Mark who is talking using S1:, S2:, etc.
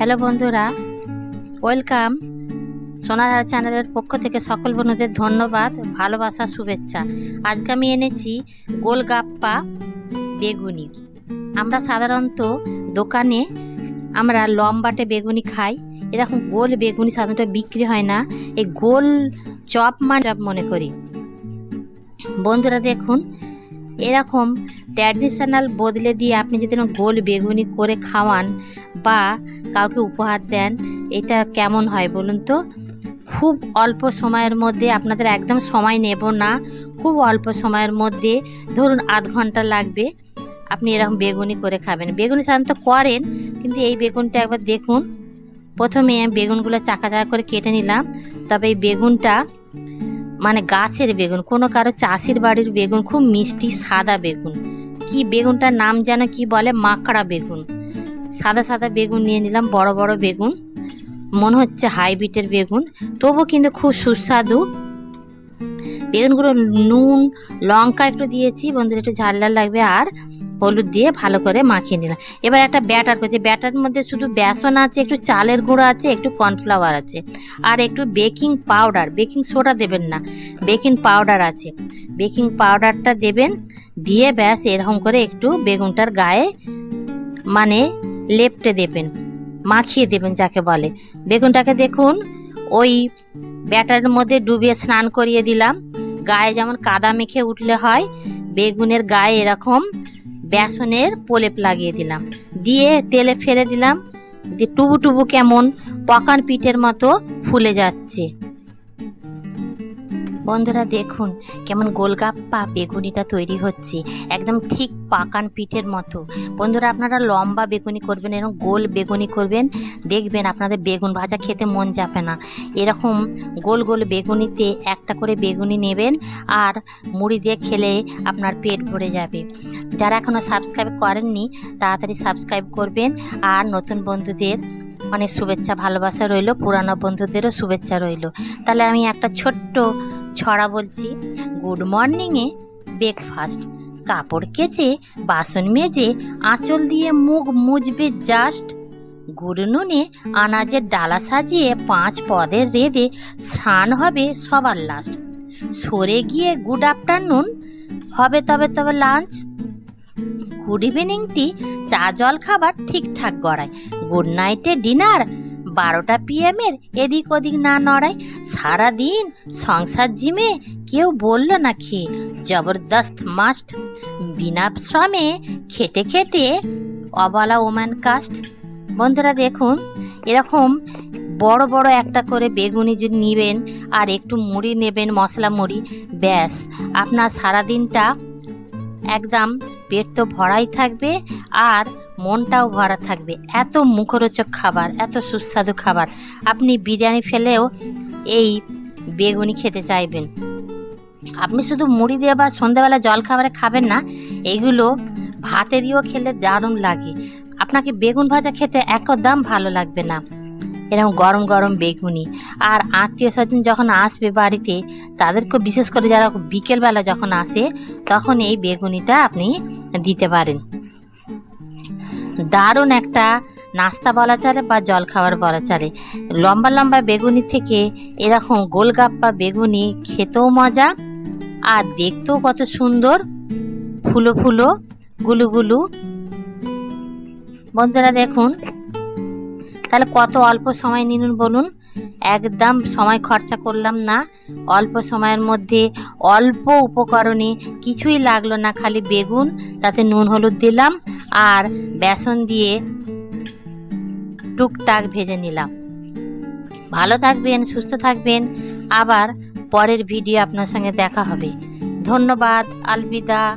S1: Hello বন্ধুরা, welcome সোনার চ্যানেলের পক্ষ থেকে সকল বন্ধুদের ধন্যবাদ, ভালোবাসা, শুভেচ্ছা। আজকে আমি এনেছি গোলগাপ্পা বেগুনি। আমরা সাধারণত দোকানে আমরা লম্বাটে বেগুনি খাই। এরকম গোল বেগুনি সাধারণত বিক্রি হয় না। এই গোল চপ মানে চপ মনে করি। বন্ধুরা দেখুন এরকম ট্র্যাডিশনাল বদলে দিয়ে আপনি যদি গোল বেগুনি করে খাওয়ান বা কাউকে উপহার দেন, এটা কেমন হয় বলুন তো? খুব অল্প সময়ের মধ্যে আপনাদের একদম সময় নেব না। খুব অল্প সময়ের মধ্যে ধরুন আধ ঘণ্টা লাগবে আপনি এরকম বেগুনি করে খাবেন। বেগুনি সাধারণত করেন, কিন্তু এই বেগুনটা একবার দেখুন। প্রথমে বেগুনগুলো চাকা চাকা করে কেটে নিলাম। তবে এই বেগুনটা মানে গাছের বেগুন, কোনো কারও চাষির বাড়ির বেগুন, খুব মিষ্টি সাদা বেগুন। কি বেগুনটার নাম যেন কি বলে? মাকড়া বেগুন। সাদা সাদা বেগুন নিয়ে নিলাম, বড় বড় বেগুন। মনে হচ্ছে হাইব্রিডের বেগুন। তবু কিন্তু খুব সুস্বাদু। বেগুনগুলো নুন, লঙ্কা একটু দিয়েছি, বন্ধুরা একটু ঝাল লাগবে। আর হলুদ দিয়ে ভালো করে মাখিয়ে নিলাম। এবার একটা ব্যাটার করছে। ব্যাটার মধ্যে শুধু বেসন আছে, একটু চালের গুঁড়ো আছে, একটু কর্নফ্লাওয়ার আছে, আর একটু বেকিং পাউডার। বেকিং সোডা দেবেন না, বেকিং পাউডার আছে। বেকিং পাউডারটা দেবেন, দিয়ে ব্যাস এরকম করে একটু বেগুনটার গায়ে মানে লেপটে দেবেন, মাখিয়ে দেবেন যাকে বলে। বেগুনটাকে দেখুন, ওই ব্যাটারের মধ্যে ডুবিয়ে স্নান করিয়ে দিলাম। গায়ে যেমন কাদা মেখে উঠলে হয়, বেগুনের গায়ে এরকম বেসনের প্রলেপ লাগিয়ে দিলাম। দিয়ে তেলে ফেলে দিলাম। দিয়ে টুবু টুবু কেমন পকান পিঠের মতো ফুলে যাচ্ছে। বন্ধুরা দেখুন কেমন গোলগাপ্পা বেগুনিটা তৈরি হচ্ছে, একদম ঠিক পাকান পিঠের মতো। বন্ধুরা আপনারা লম্বা বেগুনি করবেন, এরকম গোল বেগুনি করবেন, দেখবেন আপনাদের বেগুন ভাজা খেতে মন যাবে না। এরকম গোল গোল বেগুনিতে একটা করে বেগুনি নেবেন আর মুড়ি দিয়ে খেলে আপনার পেট ভরে যাবে। যারা এখনও সাবস্ক্রাইব করেননি, তাড়াতাড়ি সাবস্ক্রাইব করবেন আর নতুন বন্ধুদের অনেক শুভেচ্ছা, ভালোবাসা রইল, পুরানো বন্ধুদেরও শুভেচ্ছা রইল। তাহলে আমি একটা ছোট্ট ছড়া বলছি। গুড মর্নিংয়ে ব্রেকফাস্ট। কাপড় কেচে, বাসন মেজে, আঁচল দিয়ে মুখ মুজবে জাস্ট। গুড় নুনে আনাজের ডালা সাজিয়ে পাঁচ পদের রেদে স্নান হবে সবার লাস্ট সরে গিয়ে গুড আফটারনুন হবে তবে তবে লাঞ্চ গুড ইভিনিংটি চা জল খাবার ঠিকঠাক গড়ায়। গুড নাইটে ডিনার বারোটা পিএমের এদিক ওদিক না নড়ায় সারাদিন সংসার জিমে কেউ বলল না খেয়ে জবরদস্ত মাস্ট। বিনা শ্রমে খেটে খেটে অবলা ওম্যান কাস্ট। বন্ধুরা দেখুন, এরকম বড় বড় একটা করে বেগুনি যদি নেবেন আর একটু মুড়ি নেবেন, মশলা মুড়ি, ব্যাস, আপনার সারাদিনটা একদম পেট তো ভরাই থাকবে। আর মনটাও ভরা থাকবে। এত মুখরোচক খাবার, এত সুস্বাদু খাবার। আপনি বিরিয়ানি ফেলেও এই বেগুনি খেতে চাইবেন। আপনি শুধু মুড়ি দিয়ে বা সন্ধ্যাবেলা জল খাবারে খাবেন না, এগুলো ভাতে দিয়েও খেলে দারুণ লাগে। আপনাকে বেগুন ভাজা খেতে একদম ভালো লাগবে না। এরকম গরম গরম বেগুনি। আর আত্মীয় স্বজন যখন আসবে বাড়িতে, তাদেরকে বিশেষ করে যারা বিকেলবেলা যখন আসে, তখন এই বেগুনিটা আপনি দিতে পারেন। দারুণ একটা নাস্তা বলা চলে বা জল খাবার বলা চলে। লম্বা লম্বা বেগুনি থেকে এরকম গোলগাপ্পা বেগুনি খেতেও মজা আর দেখতেও কত সুন্দর। ফুলো ফুলো, গুলু গুলু। বন্ধুরা দেখুন, তাহলে কত অল্প সময় নিন বলুন। একদম সময় খরচা করলাম না। অল্প সময়ের মধ্যে অল্প উপকরণে কিছুই লাগল না, খালি বেগুন, তাতে নুন হলুদ দিলাম আর বেসন দিয়ে টুকটাক ভেজে নিলাম। ভালো থাকবেন, সুস্থ থাকবেন। আবার পরের ভিডিও আপনার সঙ্গে দেখা হবে। ধন্যবাদ, আলবিদা।